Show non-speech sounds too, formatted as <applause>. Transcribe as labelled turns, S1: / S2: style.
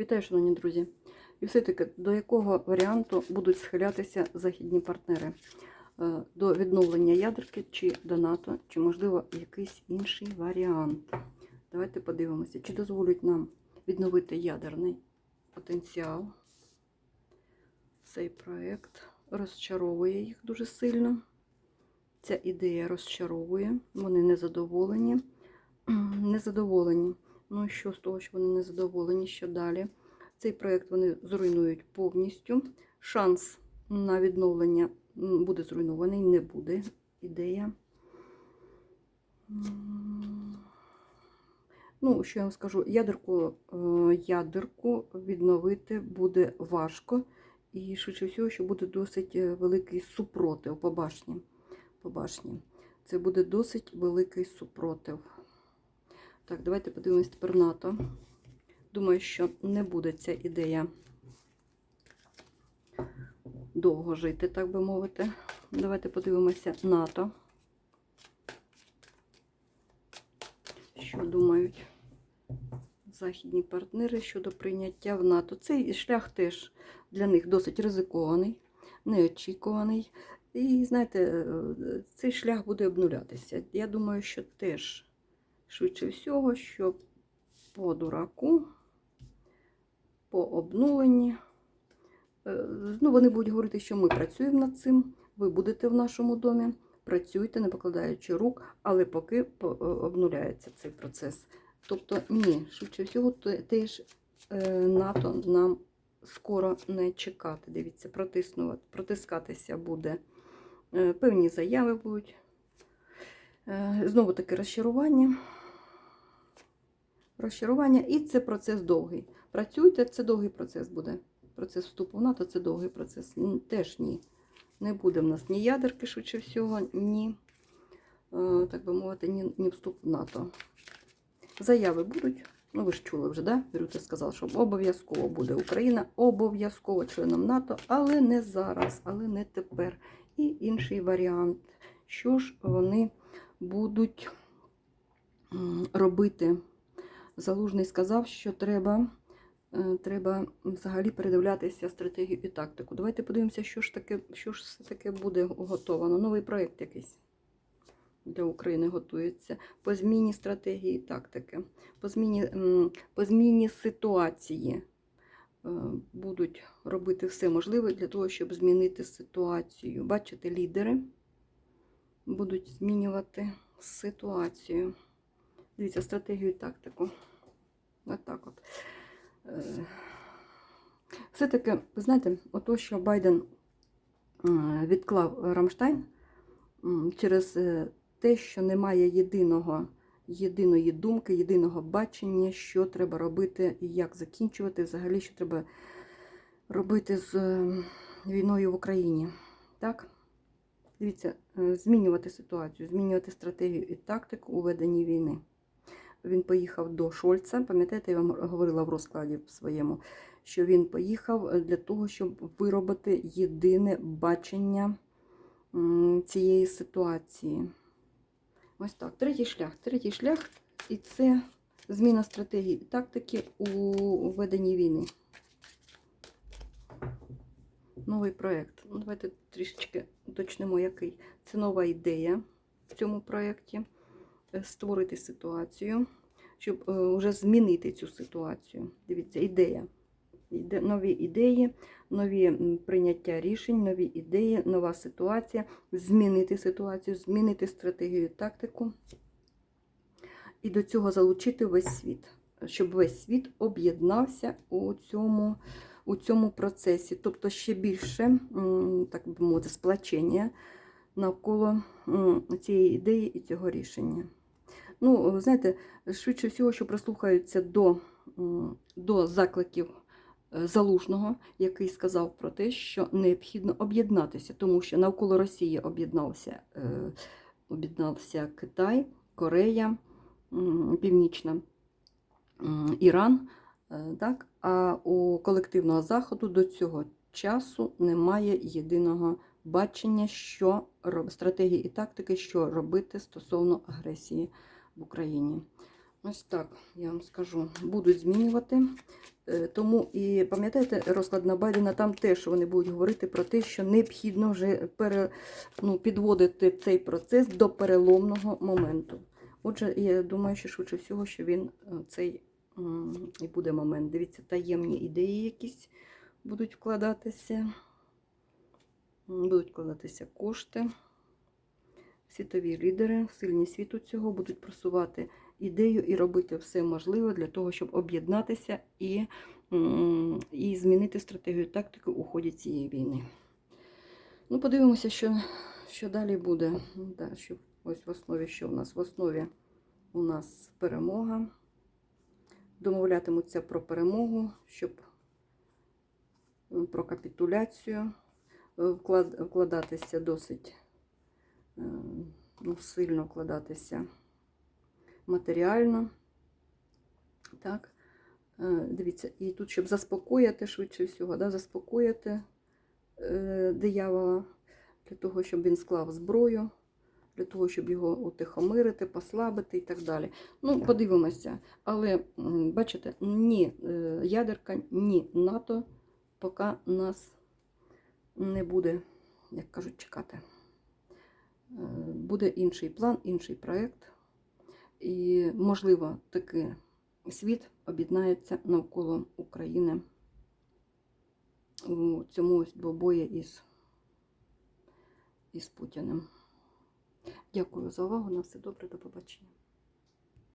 S1: Вітаю, шановні друзі. І все-таки до якого варіанту будуть схилятися західні партнери? Е, До відновлення ядерки чи до НАТО, чи, можливо, якийсь інший варіант? Давайте подивимося, чи дозволять нам відновити ядерний потенціал. Цей проєкт розчаровує їх дуже сильно. Ця ідея розчаровує, вони незадоволені. <clears throat> Незадоволені. Ну і що з того, що вони не задоволені, що далі? Цей проєкт вони зруйнують повністю. Шанс на відновлення буде зруйнований, не буде ідея. Ну, що я вам скажу, ядерку, е, ядерку відновити буде важко. І швидше всього, що буде досить е, великий супротив по башні. По башні. Це буде досить великий супротив. Так, давайте подивимось тепер НАТО. Думаю, що не буде ця ідея довго жити, так би мовити. Давайте подивимося НАТО. Що думають західні партнери щодо прийняття в НАТО? Цей шлях теж для них досить ризикований, неочікуваний. І, знаєте, е, цей шлях буде обнулятися. Я думаю, що теж швидше всього, що по дураку, по обнуленні. Е, Ну, вони будуть говорити, що ми працюємо над цим, ви будете в нашому домі, працюйте, не покладаючи рук, але поки е, обнуляється цей процес. Тобто, ні, швидше всього, те- теж е, НАТО нам скоро не чекати. Дивіться, протиснувати, протискатися буде. Певні заяви будуть. Знову таки розчарування. Розчарування, і це процес довгий. Працюйте, це довгий процес буде. Процес вступу в НАТО це довгий процес. Теж ні. Не буде в нас ні ядерки, швидше всього, ні, е, так би мовити, ні, ні вступ в НАТО. Заяви будуть. Ну, ви ж чули вже, да? Рюте сказав, що обов'язково буде Україна, обов'язково членом НАТО, але не зараз, але не тепер. І інший варіант. Що ж вони будуть робити? Залужний сказав, що треба, е, треба взагалі передивлятися стратегію і тактику. Давайте подивимося, що ж таке, що ж все таке буде готовано. Новий проєкт якийсь для України готується по зміні стратегії і тактики, по зміні, по зміні ситуації. Е, Будуть робити все можливе для того, щоб змінити ситуацію. Бачите, лідери будуть змінювати ситуацію. Дивіться, стратегію і тактику. Отак от. Е, Все-таки, ви знаєте, ото, що Байден е, відклав Рамштайн через е, те, що немає єдиного, єдиної думки, єдиного бачення, що треба робити і як закінчувати, взагалі, що треба робити з війною в Україні. Так? Дивіться, змінювати ситуацію, змінювати стратегію і тактику у веденні війни. Він поїхав до Шольца. Пам'ятаєте, я вам говорила в розкладі своєму, що він поїхав е, для того, щоб виробити єдине бачення цієї ситуації. Ось так. Третій шлях. Третій шлях, і це зміна стратегії і тактики у веденні війни. Новий проєкт. Ну, давайте трішечки уточнимо, який. Це нова ідея в цьому проєкті. Е, Створити ситуацію, щоб е, вже змінити цю ситуацію. Дивіться, ідея. Нові ідеї, нові прийняття рішень, нові ідеї, нова ситуація, змінити ситуацію, змінити стратегію, тактику. І до цього залучити весь світ, щоб весь світ об'єднався у цьому, у цьому процесі. Тобто ще більше, так би мовити, сплачення навколо цієї ідеї і цього рішення. Ну, знаєте, швидше всього, що прислухаються до, до закликів е, Залужного, який сказав про те, що необхідно об'єднатися, тому що навколо Росії об'єднався, е, об'єднався Китай, Корея, Північна, Іран. е, Так? А у колективного заходу до цього часу немає єдиного бачення, що стратегії і тактики, що робити стосовно агресії в Україні. Ось так, я вам скажу, будуть змінювати. Е, Тому і пам'ятаєте розклад на Байдена, там теж вони будуть говорити про те, що необхідно вже пере, ну, підводити цей процес до переломного моменту. Отже, я думаю, що швидше всього, що він е, цей і буде момент. Дивіться, таємні ідеї якісь будуть вкладатися, будуть вкладатися кошти. Світові лідери, сильні світу цього будуть просувати ідею і робити все можливе для того, щоб об'єднатися і, і змінити стратегію тактику у ході цієї війни. Ну, подивимося, що, що далі буде. Да, що ось в основі, що у нас? В основі у нас перемога. Домовлятимуться про перемогу, щоб про капітуляцію вклад, вкладатися досить ну, сильно вкладатися матеріально. Так, Е, дивіться, і тут, щоб заспокоїти швидше всього, да, заспокоїти е, диявола, для того, щоб він склав зброю, для того, щоб його утихомирити, послабити і так далі. Ну, подивимося. Але, бачите, ні е, ядерка, ні НАТО поки нас не буде, як кажуть, чекати. Е, Буде інший план, інший проєкт. І, можливо, таки світ об'єднається навколо України у цьому двобої із, із Путіним. Дякую за увагу. На все добре, до побачення.